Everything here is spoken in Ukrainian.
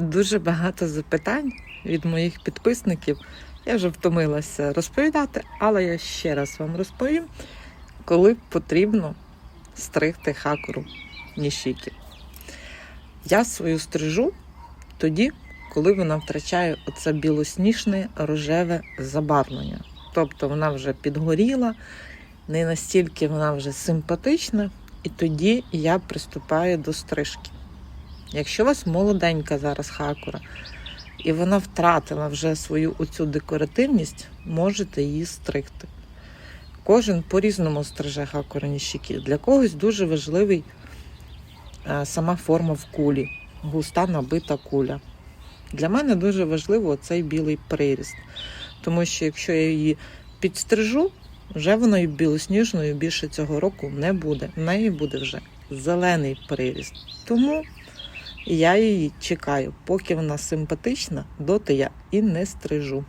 дуже багато запитань від моїх підписників. Я вже втомилася розповідати, але я ще раз вам розповім, коли потрібно стригти хакуру нішіки. Я свою стрижу тоді, коли вона втрачає оце білосніжне рожеве забарвлення. Тобто вона вже підгоріла, не настільки вона вже симпатична, і тоді я приступаю до стрижки. Якщо у вас молоденька зараз хакура, і вона втратила вже свою оцю декоративність, можете її стригти. Кожен по-різному стриже хакура ніщики. Для когось дуже важливий е, сама форма в кулі, густа набита куля. Для мене дуже важливо цей білий приріст, тому що якщо я її підстрижу, вже вона білосніжною більше цього року не буде. В неї буде вже зелений приріст. Тому я її чекаю, поки вона симпатична, доти я і не стрижу.